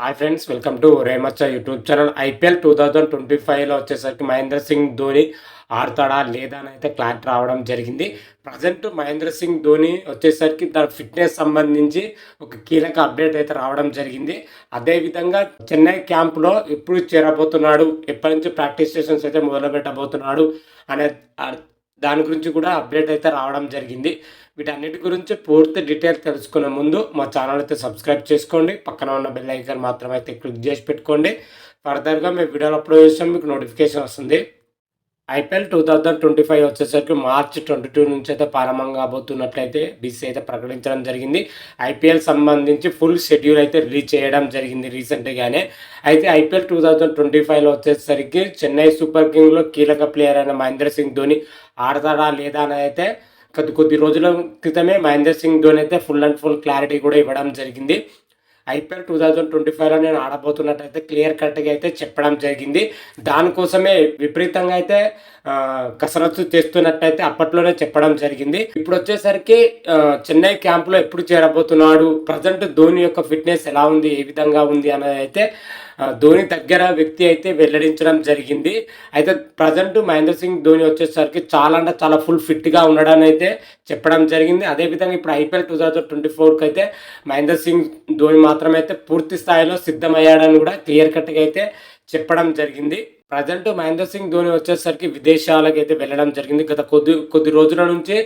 Hi friends welcome to రేమచ్చ YouTube channel. IPL two thousand twenty ఫైవ్లో వచ్చేసరికి మహేంద్ర సింగ్ ధోని ఆడతాడా లేదా అని అయితే క్లారిటీ రావడం జరిగింది. ప్రజెంట్ మహేంద్ర సింగ్ ధోని వచ్చేసరికి తన ఫిట్నెస్ సంబంధించి ఒక కీలక అప్డేట్ అయితే రావడం జరిగింది. అదేవిధంగా చెన్నై క్యాంప్లో ఎప్పుడు చేరబోతున్నాడు ఎప్పటి నుంచి ప్రాక్టీస్ సెషన్స్ అయితే మొదలు పెట్టబోతున్నాడు అనే దాని గురించి కూడా అప్డేట్ అయితే రావడం జరిగింది. వీటన్నిటి గురించి పూర్తి డీటెయిల్ తెలుసుకునే ముందు మా ఛానల్ అయితే సబ్స్క్రైబ్ చేసుకోండి. పక్కన ఉన్న బెల్ ఐకన్ మాత్రం అయితే క్లిక్ చేసి పెట్టుకోండి. ఫర్దర్గా మేము వీడియోలు అప్లోడ్ చేసాం మీకు నోటిఫికేషన్ వస్తుంది. IPL two thousand twenty five వచ్చేసరికి మార్చ్ ట్వంటీ టూ నుంచి అయితే ప్రారంభం కాబోతున్నట్లయితే బీసీ అయితే ప్రకటించడం జరిగింది. ఐపీఎల్ సంబంధించి ఫుల్ షెడ్యూల్ అయితే రిలీజ్ చేయడం జరిగింది రీసెంట్గానే అయితే ఐపీఎల్ టూ థౌజండ్ ట్వంటీ ఫైవ్లో వచ్చేసరికి చెన్నై సూపర్ కింగ్లో కీలక ప్లేయర్ అయిన మహేంద్ర సింగ్ ధోని ఆడతాడా లేదా అని అయితే కొద్ది కొద్ది రోజుల క్రితమే మహేందర్ సింగ్ ధోని అయితే ఫుల్ అండ్ ఫుల్ క్లారిటీ కూడా ఇవ్వడం జరిగింది. ఐపీఎల్ టూ థౌజండ్ ట్వంటీ ఫైవ్లో నేను ఆడబోతున్నట్టయితే క్లియర్ కట్గా అయితే చెప్పడం జరిగింది. దానికోసమే విపరీతంగా అయితే కసరత్తు చేస్తున్నట్టయితే అప్పట్లోనే చెప్పడం జరిగింది. ఇప్పుడు వచ్చేసరికి చెన్నై క్యాంప్లో ఎప్పుడు చేరబోతున్నాడు? ప్రజెంట్ ధోని యొక్క ఫిట్నెస్ ఎలా ఉంది? ఏ విధంగా ఉంది అనేది అయితే ధోని దగ్గర వ్యక్తి అయితే వెల్లడించడం జరిగింది. అయితే ప్రజెంట్ మహేంద్ర సింగ్ ధోని వచ్చేసరికి చాలా అంటే చాలా ఫుల్ ఫిట్గా ఉండడం అయితే చెప్పడం జరిగింది. అదేవిధంగా ఇప్పుడు ఐపీఎల్ టూ థౌజండ్ ట్వంటీ ఫోర్కి అయితే మహేంద్ర సింగ్ ధోని మాత్రమైతే పూర్తి స్థాయిలో సిద్ధమయ్యాడని కూడా క్లియర్ కట్గా అయితే చెప్పడం జరిగింది. ప్రజెంట్ మహేంద్ర సింగ్ ధోని వచ్చేసరికి విదేశాలకు అయితే వెళ్ళడం జరిగింది. గత కొద్ది కొద్ది రోజుల నుంచి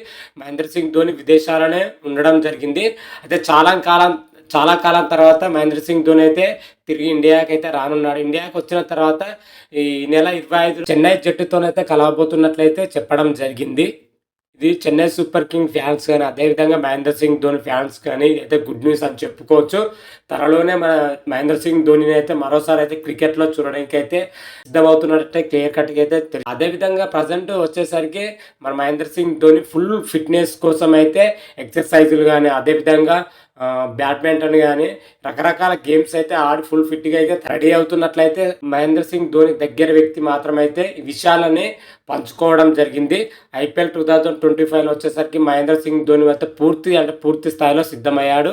మహేంద్ర సింగ్ ధోని విదేశాలనే ఉండడం జరిగింది. అయితే చాలా కాలం చాలా కాలం తర్వాత మహేంద్ర సింగ్ ధోని అయితే తిరిగి ఇండియాకి అయితే రానున్నాడు. ఇండియాకి వచ్చిన తర్వాత ఈ నెల ఇరవై ఐదు చెన్నై జట్టుతోనైతే కలవబోతున్నట్లయితే చెప్పడం జరిగింది. ఇది చెన్నై సూపర్ కింగ్ ఫ్యాన్స్ కానీ అదేవిధంగా మహేంద్ర సింగ్ ధోని ఫ్యాన్స్ కానీ అయితే గుడ్ న్యూస్ అని చెప్పుకోవచ్చు. త్వరలోనే మన మహేంద్ర సింగ్ ధోనిని అయితే మరోసారి అయితే క్రికెట్లో చూడడానికి అయితే సిద్ధమవుతున్నట్టే క్లియర్ కట్గా అయితే అదేవిధంగా ప్రజెంట్ వచ్చేసరికి మన మహేంద్ర సింగ్ ధోని ఫుల్ ఫిట్నెస్ కోసం అయితే ఎక్సర్సైజులు కానీ అదేవిధంగా బ్యాడ్మింటన్ కానీ రకరకాల గేమ్స్ అయితే ఆడి ఫుల్ ఫిట్గా అయితే రెడీ అవుతున్నట్లయితే మహేంద్ర సింగ్ ధోని దగ్గర వ్యక్తి మాత్రమైతే విషయాలని పంచుకోవడం జరిగింది. ఐపీఎల్ టూ థౌజండ్ ట్వంటీ ఫైవ్లో వచ్చేసరికి మహేంద్ర సింగ్ ధోని అయితే పూర్తి అంటే పూర్తి స్థాయిలో సిద్ధమయ్యాడు.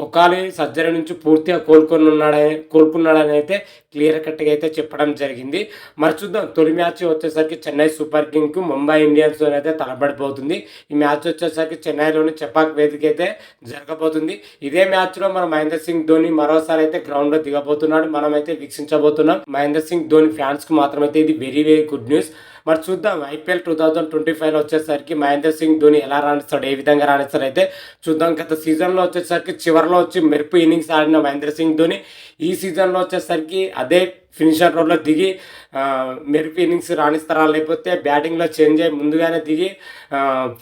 ముఖాలి సర్జరీ నుంచి పూర్తిగా కోలుకొని ఉన్నాడని కోలుకున్నాడని అయితే క్లియర్ కట్గా అయితే చెప్పడం జరిగింది. మరి చూద్దాం తొలి మ్యాచ్ వచ్చేసరికి చెన్నై సూపర్ కింగ్కు ముంబై ఇండియన్స్ అయితే తలబడిపోతుంది. ఈ మ్యాచ్ వచ్చేసరికి చెన్నైలోని చెపాక్ వేదిక అయితే జరగబోతుంది. ఇదే మ్యాచ్లో మన మహేంద్ర సింగ్ ధోని మరోసారి అయితే గ్రౌండ్లో దిగబోతున్నాడు. మనమైతే వీక్షించబోతున్నాం. మహేంద్ర సింగ్ ధోని ఫ్యాన్స్కి మాత్రమైతే ఇది వెరీ వెరీ గుడ్ న్యూస్ మరి చూద్దాం ఐపీఎల్ టూ థౌజండ్ ట్వంటీ ఫైవ్లో వచ్చేసరికి మహేంద్ర సింగ్ ధోని ఎలా రాణిస్తాడు ఏ విధంగా రాణిస్తాడు అయితే చూద్దాం. గత సీజన్లో వచ్చేసరికి చివరిలో వచ్చి మెరుపు ఇన్నింగ్స్ ఆడిన మహేంద్ర సింగ్ ధోని ఈ సీజన్లో వచ్చేసరికి అదే ఫినిషర్ రోడ్లో దిగి మెరుపు ఇన్నింగ్స్ రాణిస్తారా లేకపోతే బ్యాటింగ్లో చేంజ్ అయ్యి ముందుగానే దిగి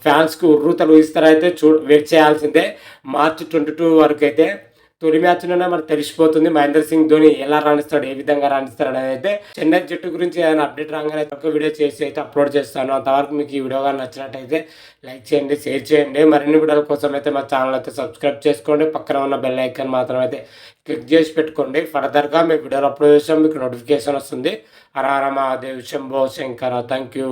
ఫ్యాన్స్కి ఉర్రూతలు ఇస్తారా అయితే చూ వెయిట్ చేయాల్సిందే. మార్చి ట్వంటీ టూ వరకు అయితే తొలి మ్యాచ్లోనే మనకు తెలిసిపోతుంది. మహేంద్ర సింగ్ ధోని ఎలా రాణిస్తాడు ఏ విధంగా రాణిస్తాడు అనేది. అయితే చెన్నై జట్టు గురించి ఏదైనా అప్డేట్ రాగానే ఒక వీడియో చేసి అయితే అప్లోడ్ చేస్తాను. అంతవరకు మీకు ఈ వీడియో కానీ నచ్చినట్టయితే లైక్ చేయండి షేర్ చేయండి. మరిన్ని వీడియోల కోసం అయితే మా ఛానల్ అయితే సబ్స్క్రైబ్ చేసుకోండి. పక్కన ఉన్న బెల్ ఐకాన్ మాత్రం అయితే క్లిక్ చేసి పెట్టుకోండి. ఫర్దర్గా మీ వీడియోలు అప్లోడ్ చేసాం మీకు నోటిఫికేషన్ వస్తుంది. హర హర మహాదేవ్ శంభో శంకర. Thank you.